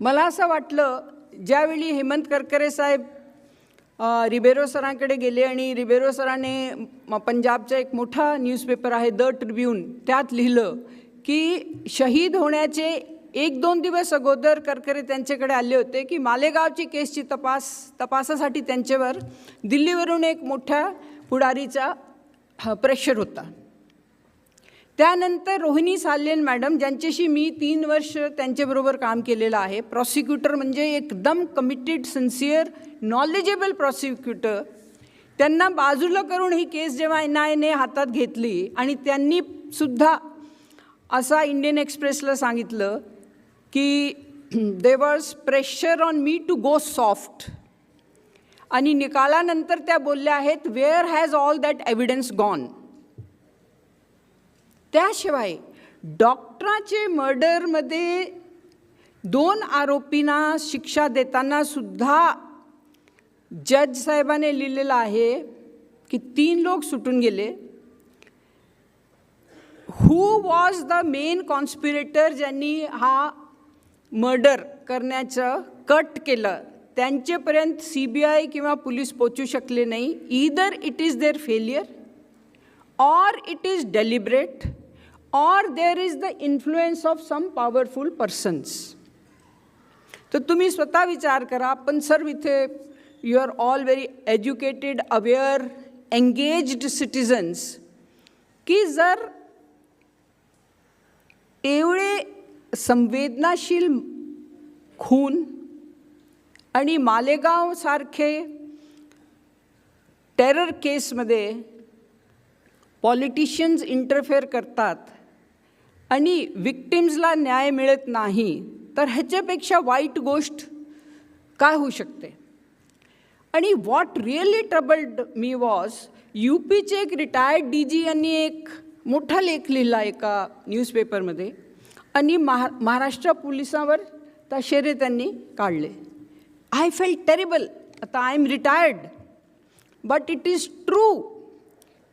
मला असं वाटलं ज्यावेळी हेमंत करकरे साहेब रिबेरो सरांकडे गेले आणि रिबेरो सराने म- पंजाबचा एक मोठा न्यूजपेपर आहे द ट्रिब्यून त्यात लिहिलं की शहीद होण्याचे एक दोन दिवस अगोदर करकरे त्यांच्याकडे आले होते की मालेगावची केसची तपास तपासासाठी त्यांच्यावर दिल्लीवरून एक मोठ्या पुढारीचा ह, प्रेशर होता. त्यानंतर रोहिणी सालेन मॅडम ज्यांच्याशी मी तीन वर्ष त्यांच्याबरोबर काम केलेलं आहे. प्रॉसिक्युटर म्हणजे एकदम कमिटेड सिन्सिअर नॉलेजेबल प्रॉसिक्युटर त्यांना बाजूला करून ही केस जेव्हा एन आय एने हातात घेतली आणि त्यांनी सुद्धा असा इंडियन एक्सप्रेसला सांगितलं की they was pressure on me to go soft आणि निकालानंतर त्या बोलल्या आहेत where has all that evidence gone त्याशिवाय डॉक्टराचे मर्डरमध्ये दोन आरोपींना शिक्षा देताना सुद्धा जज साहेबाने लिहिलेलं आहे की तीन लोक सुटून गेले. Who was the main conspirator ज्यांनी हा मर्डर करण्याचं कट केलं? त्यांचेपर्यंत सी बी आय किंवा पोलीस पोचू शकले नाही. Either it is their failure or it is deliberate or there is the influence of some powerful persons. तर तुम्ही स्वतः विचार करा आपण सर्व इथे you are all very educated aware engaged citizens की जर एवढे संवेदनाशील खून आणि मालेगावसारखे टेरर केसमध्ये पॉलिटिशियन्स इंटरफेअर करतात आणि विक्टिम्सला न्याय मिळत नाही तर ह्याच्यापेक्षा वाईट गोष्ट काय होऊ शकते? आणि what really troubled me was U पीचे एक रिटायर्ड डी जी यांनी एक मोठा लेख लिहिला एका न्यूजपेपरमध्ये आणि महा महाराष्ट्र पोलिसावर शेरे त्यांनी काढले. आय फेल टेरिबल आता I am retired but it is true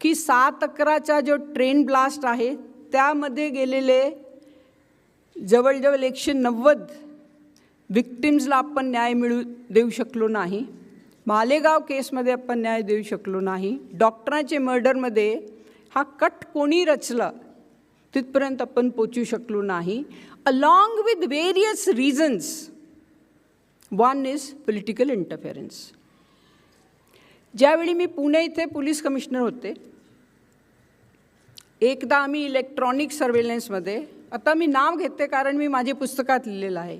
की सात अकराचा जो ट्रेन ब्लास्ट आहे त्यामध्ये गेलेले जवळजवळ एकशे नव्वद विक्टिम्सला आपण न्याय मिळू देऊ शकलो नाही. मालेगाव केसमध्ये आपण न्याय देऊ शकलो नाही. डॉक्टरांचे मर्डरमध्ये हा कट कोणी रचला तिथपर्यंत आपण पोचू शकलो नाही. Along with various reasons one is political interference ज्यावेळी मी पुणे इथे पोलीस कमिशनर होते एकदा आम्ही इलेक्ट्रॉनिक सर्वेलन्समध्ये आता मी नाव घेते कारण मी माझी पुस्तकात लिहिलेलं आहे.